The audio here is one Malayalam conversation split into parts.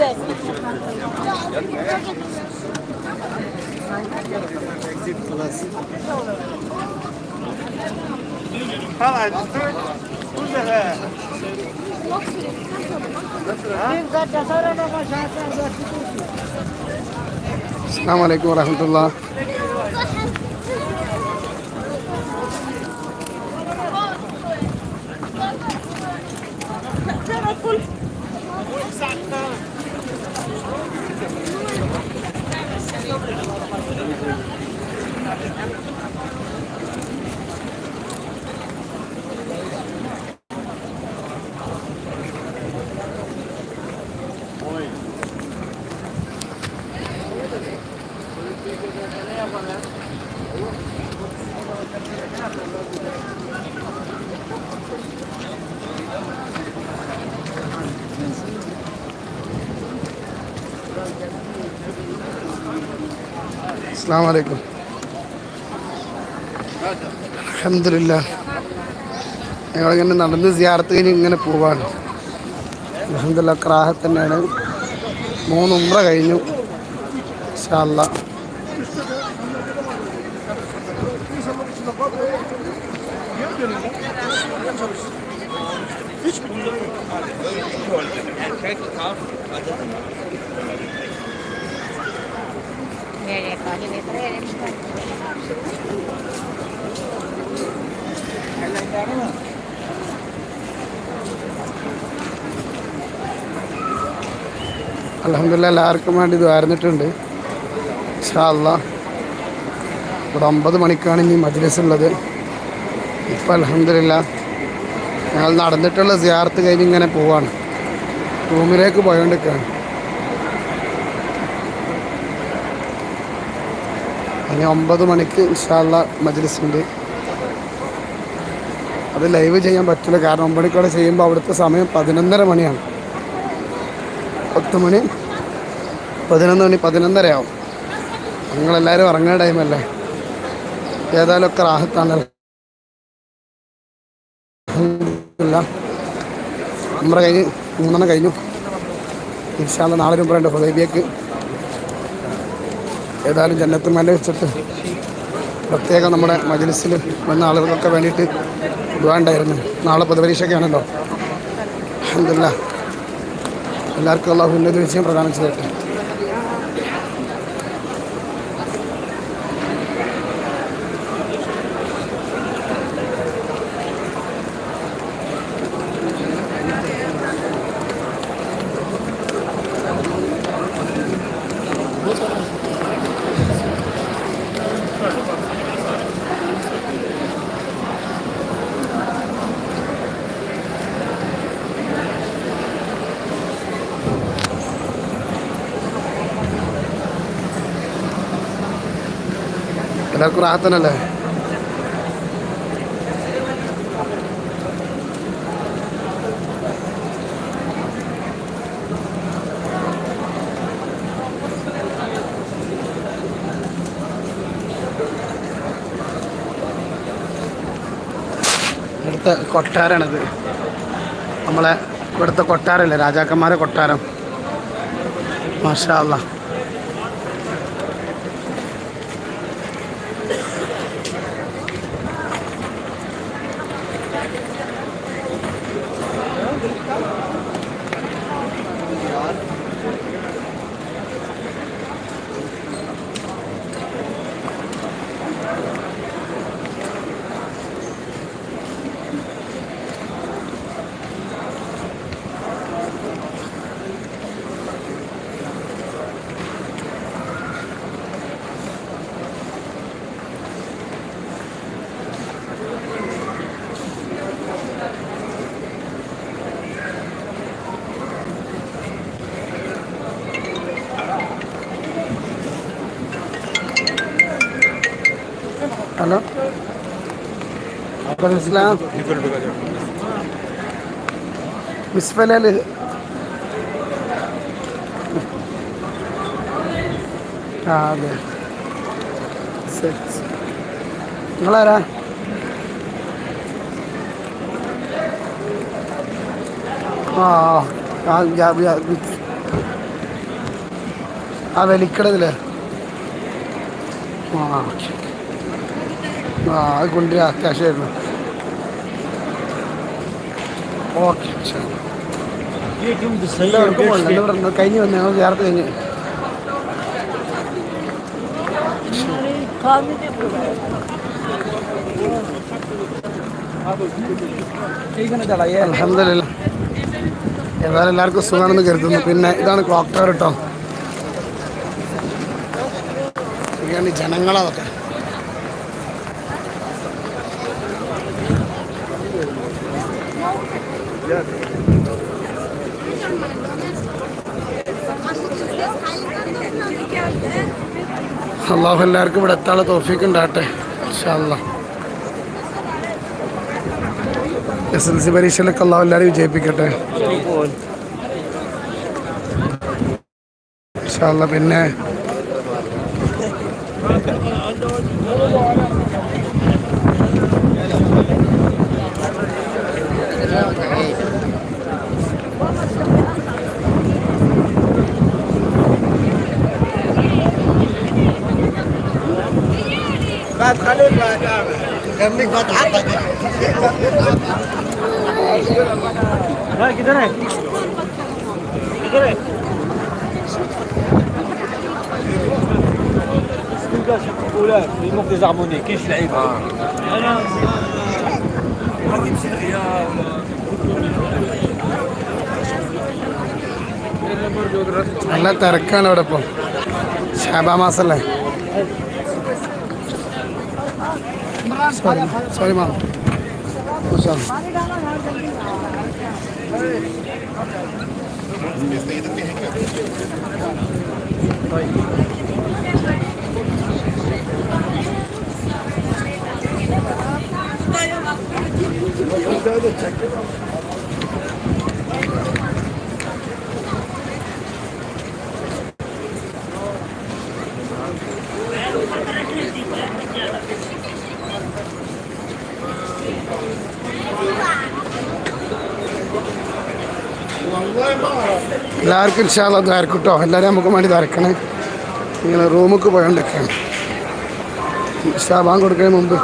de. അസ്സാം വലൈക്കും വരഹമുല്ല അസ്സാം വലൈക്കും അലഹമില്ല ഞങ്ങളിങ്ങനെ നടന്ന് സിയാർത്ത് കഴിഞ്ഞ് ഇങ്ങനെ പോവാണ്. അലഹമില്ല ക്രാഹത്ത് തന്നെയാണ്. മൂന്ന് കഴിഞ്ഞു. ഇൻഷാ അലഹമില്ല എല്ലാവർക്കും വേണ്ടി ഇത് വരുന്നിട്ടുണ്ട് ഷാല്ല ഇവിടെ ഒമ്പത് മണിക്കാണ് ഇനി മജ്ലിസ് ഉള്ളത്. ഇപ്പം അലഹമില്ല ഞങ്ങൾ നടന്നിട്ടുള്ള സിയാർത്ത് കഴിഞ്ഞ് ഇങ്ങനെ പോവാണ്. റൂമിലേക്ക് പോയോണ്ടിരിക്കുകയാണ് ഇനി ഒമ്പത് മണിക്ക് ഇൻഷാല്ല മജ്ലിസുണ്ട്. അത് ലൈവ് ചെയ്യാൻ പറ്റില്ല. കാരണം ഒമ്പണിക്കൂടെ ചെയ്യുമ്പോൾ അവിടുത്തെ സമയം പതിനൊന്നര മണിയാണ്. പത്ത് മണി പതിനൊന്ന് മണി പതിനൊന്നര ആവും നിങ്ങളെല്ലാവരും ഇറങ്ങുന്ന ടൈമല്ലേ ഏതായാലും ഒക്കെ റാഹത്താണല്ലോ. നമ്മുടെ കഴിഞ്ഞ് മൂന്നെണ്ണം കഴിഞ്ഞു. ഇൻഷാല്ല നാളെ മുമ്പ് രണ്ട് ഹുദൈബിയക്ക്. ഏതായാലും ജന്നത്തുമല വെച്ചിട്ട് പ്രത്യേകം നമ്മുടെ മജ്ലിസിൽ വന്ന ആളുകൾക്കൊക്കെ വേണ്ടിയിട്ട് വേണ്ടായിരുന്നു നാളെ പൊതുപരീക്ഷയൊക്കെയാണല്ലോ അഹമ്മദില്ല എല്ലാവർക്കും അള്ളാഹു ഉന്നത വിജയം പ്രദാനം ചെയ്യട്ടെ. എല്ലാവർക്കും റാഹത്തനല്ലേ ഇവിടുത്തെ കൊട്ടാരാണിത്. നമ്മളെ ഇവിടുത്തെ കൊട്ടാരല്ലേ രാജാക്കന്മാരെ കൊട്ടാരം. മാഷാ അല്ലാ ഇസ്ലാം മിസ്ഫലാൽ ആ അതെ ശരി. നിങ്ങളാരാ? ആ ആ വലിക്കടതില്ലേ ആ ആ അത് കൊണ്ടുവരാ. അത്യാവശ്യമായിരുന്നു. ഓക്കെ എല്ലാവർക്കും കഴിഞ്ഞ് വന്ന് ഞങ്ങൾ ചേർത്ത് കഴിഞ്ഞ്. അലഹമില്ല ഏതായാലും എല്ലാവർക്കും സുഖമാണെന്ന് കരുതുന്നു. പിന്നെ ഇതാണ് ക്ലോക്ക് ടവർ കേട്ടോ ഇതാണ് ജനങ്ങളതൊക്കെ. അള്ളാഹു എല്ലാവർക്കും ഇവിടെ എത്താനുള്ള തോഫിക്ക് ഇൻഷാല്ലാ എസ് എൽ സി പരീക്ഷയിലൊക്കെ അള്ളാഹു എല്ലാവരും വിജയിപ്പിക്കട്ടെ. പിന്നെ هتخلف جنبك بتعبط لا كده كده كاش الاولاد اللي ممكن يزعموني كاش لعيبه أنا நல்லா தரக்கான விடப்போம் ஷாபா மாசல்ல Sorry, sorry ma'am. Hocam. Güzel de çekelim. എല്ലാവർക്കും ഇൻഷാല്ല ദ്വാരക്കും കേട്ടോ. എല്ലാവരും നമുക്ക് വേണ്ടി ദ്വാരക്കണേ ഇങ്ങനെ റൂമൊക്കെ പോയോണ്ടൊക്കെയാണ് ഷാബാൻ കൊടുക്കുന്നതിന് മുമ്പ്.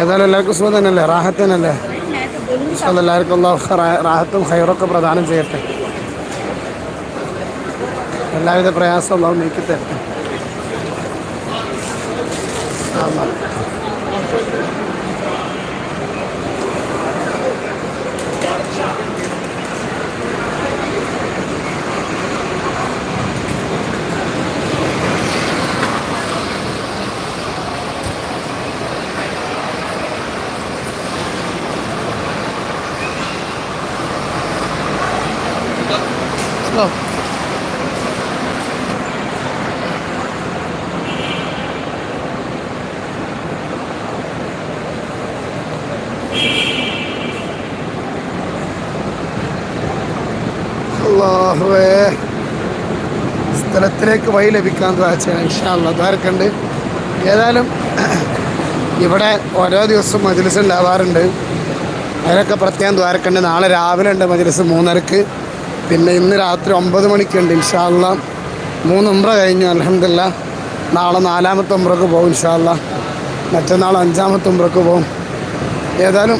ഏതായാലും എല്ലാവർക്കും സുഖം തന്നെയല്ലേ? റാഹത്ത് തന്നെയല്ലേ? എല്ലാവർക്കും ഉള്ള റാഹത്തും ഹൈറൊക്കെ പ്രദാനം ചെയ്യട്ടെ. എല്ലാവിധ പ്രയാസം അള്ളാഹു നീക്കി തരട്ടെ അള്ളാഹുവേ സ്ഥലത്തിലേക്ക് വഴി ലഭിക്കാൻ ദ്വാരച്ചാണ് ഇഷ്ടമല്ല ദ്വാരക്കുണ്ട് ഏതായാലും ഇവിടെ ഓരോ ദിവസവും മജ്ലിസ് ഉണ്ടാവാറുണ്ട്. അതിനൊക്കെ പ്രത്യേകം ദ്വാരക്കുണ്ട് നാളെ രാവിലെ ഉണ്ട് മജ്ലിസ് മൂന്നരക്ക്. പിന്നെ ഇന്ന് രാത്രി ഒമ്പത് മണിക്കുണ്ട് ഇൻഷാല്ല മൂന്ന് ഉംറ കഴിഞ്ഞു. അലഹമില്ല നാളെ നാലാമത്തെ ഉംറക്ക് പോകും ഇൻഷാല്ല മറ്റന്നാൾ അഞ്ചാമത്തെ ഉംറക്ക് പോകും ഏതായാലും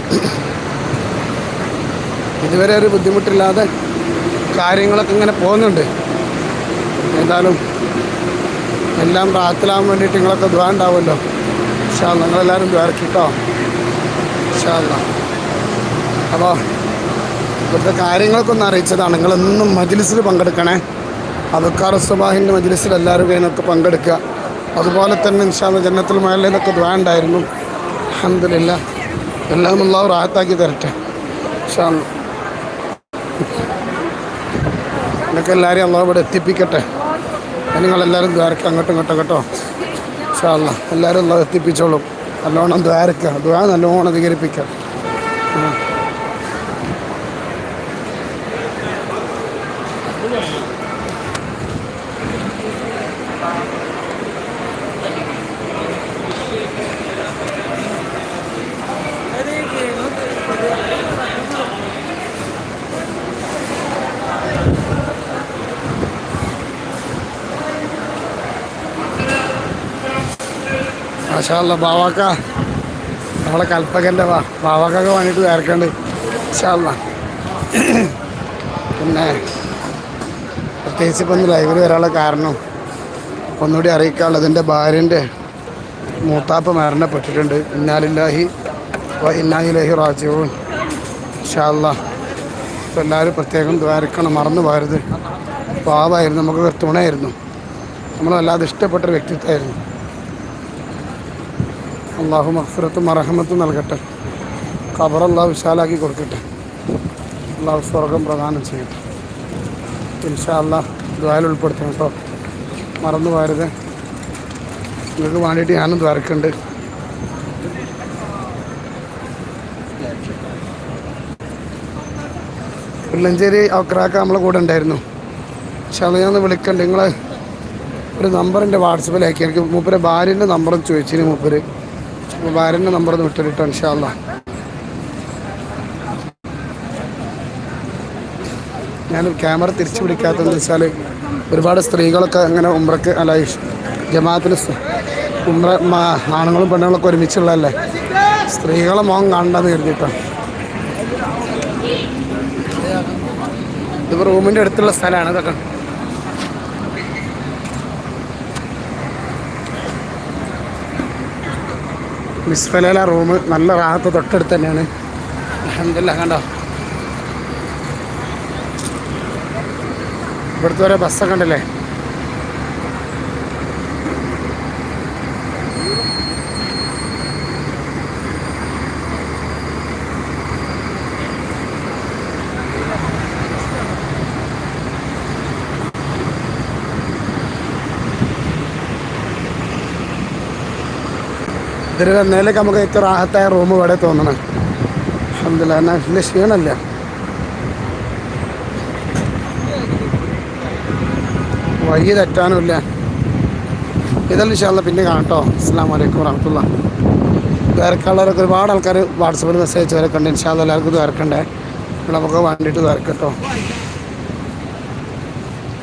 ഇതുവരെ ഒരു ബുദ്ധിമുട്ടില്ലാതെ കാര്യങ്ങളൊക്കെ ഇങ്ങനെ പോകുന്നുണ്ട്. ഏതായാലും എല്ലാം പ്രാത്തിലാകാൻ വേണ്ടിയിട്ട് നിങ്ങളൊക്കെ ദ്വാ ഉണ്ടാവുമല്ലോ. ഇൻഷാല്ല നിങ്ങളെല്ലാവരും ദ്വാരക്കിട്ടോ ഇൻഷാല്ല അപ്പോൾ ഇവിടുത്തെ കാര്യങ്ങളൊക്കെ ഒന്ന് അറിയിച്ചതാണ്. നിങ്ങളെന്നും മജ്ലിസിൽ പങ്കെടുക്കണേ. അബക്കാർ സുബാഹിന്റെ മജ്ലിസിൽ എല്ലാവരും ഇതിനൊക്കെ പങ്കെടുക്കുക. അതുപോലെ തന്നെ ഇൻഷാല്ല ജന്നത്തിൽ മേലേന്നൊക്കെ വേണ്ടായിരുന്നു അഹമ്മദില്ല എല്ലാം ഉള്ളവർ റാഹത്താക്കി തരട്ടെ. ഇൻഷാ അല്ലാ. എന്നൊക്കെ എല്ലാവരെയും അള്ളാഹ് ഇവിടെ എത്തിപ്പിക്കട്ടെ. നിങ്ങളെല്ലാവരും ദ്വാരക്കുക അങ്ങോട്ടും ഇങ്ങോട്ടും കേട്ടോ. ഷാല്ല എല്ലാവരും അള്ളാഹ് എത്തിപ്പിച്ചോളും. നല്ലോണം ദ്വാരക്കുക ദ്വാ നല്ലോണം അധികരിപ്പിക്കുക. മാഷാല്ല ബാവാക്ക. നമ്മളെ കൽപ്പകന്റെ ബാവാക്കൊക്കെ വേണ്ടിയിട്ട് ചേർക്കണ്ട് മാഷാല്ല പിന്നെ പ്രത്യേകിച്ച് ഇപ്പം ലൈവിൽ വരാനുള്ള കാരണം ഒന്നുകൂടി അറിയിക്കാനുള്ളത് എന്റെ ഭാര്യന്റെ മൂത്താപ്പ മരണപ്പെട്ടിട്ടുണ്ട് ഇന്നാലില്ലാഹി വ ഇന്നായിലഹി റാജിവും ഷാല്ല ഇപ്പം എല്ലാവരും പ്രത്യേകം ദ്വാരക്കണം മറന്നു പോയത് പാവായിരുന്നു നമുക്ക് തുണയായിരുന്നു. നമ്മളല്ലാതെ ഇഷ്ടപ്പെട്ടൊരു വ്യക്തിത്വമായിരുന്നു. അള്ളാഹു മഹഫിറത്തും അറഹമത്തും നൽകട്ടെ. ഖബർ അള്ളാഹു വിശാലാക്കി കൊടുക്കട്ടെ. അള്ളാഹു സ്വർഗം പ്രദാനം ചെയ്യട്ടെ. ഇൻഷാ അള്ളാഹ് ദ്വാരം ഉൾപ്പെടുത്തണം കേട്ടോ. മറന്നു പോയരുത്. നിങ്ങൾക്ക് വേണ്ടിയിട്ട് ഞാനും ദ്വാരക്കുണ്ട്. വെള്ളഞ്ചേരി അക്രാക്ക നമ്മളെ കൂടെ ഉണ്ടായിരുന്നു. പക്ഷെ അത് ഞാൻ വിളിക്കണ്ട്. നിങ്ങൾ ഒരു നമ്പർ എന്റെ വാട്സപ്പിൽ എനിക്ക് മൂപ്പരെ ഭാര്യന്റെ നമ്പറും ചോദിച്ചിരുന്നു മൂപ്പര്. ഭാര്യന്റെ നമ്പർ ഒന്ന് വിട്ടിട്ടോ ഇൻഷാല്ല ഞാൻ ക്യാമറ തിരിച്ചു പിടിക്കാത്തതെന്ന് വെച്ചാൽ ഒരുപാട് സ്ത്രീകളൊക്കെ അങ്ങനെ ഉമ്രക്ക് അല്ല ജമാഅത്തിന് ഉമ്ര ആണുങ്ങളും പെണ്ണുങ്ങളൊക്കെ ഒരുമിച്ചുള്ളതല്ലേ? സ്ത്രീകളെ മോൻ കാണണ്ടെന്ന് കരുതിയിട്ടാണ് ഇത് റൂമിന്റെ അടുത്തുള്ള സ്ഥലമാണ് ഇതൊക്കെ. മിസ്ഫലയില റൂം നല്ല റാഹത്ത് തൊട്ടടുത്ത് തന്നെയാണ്. അലഹമില്ല കണ്ടോ? ഇവിടുത്തെ ഓരോ ബസ്സൊക്കെ ഉണ്ടല്ലേ? ഇതിൽ വന്നതിലേക്ക് നമുക്ക് ഏറ്റവും റാഹത്തായ റൂം ഇവിടെ തോന്നണം. അഹമ്മദില്ല എന്നാൽ വലിയ ക്ഷീണമല്ല വഴി തെറ്റാനുമില്ല. ഇതെല്ലാം ഇൻഷാല്ല പിന്നെ കാണട്ടോ അസ്സാം വലൈക്കും വറഹമത്തുള്ള തിരക്കുള്ളവരൊക്കെ ഒരുപാട് ആൾക്കാർ വാട്സപ്പിൽ മെസ്സേജ് അയച്ചവരൊക്കെ ഉണ്ട്. ഇൻഷാല്ല എല്ലാവർക്കും തിരക്കണ്ടേ നമുക്ക് വേണ്ടിയിട്ട് ദ്വാരക്കട്ടോ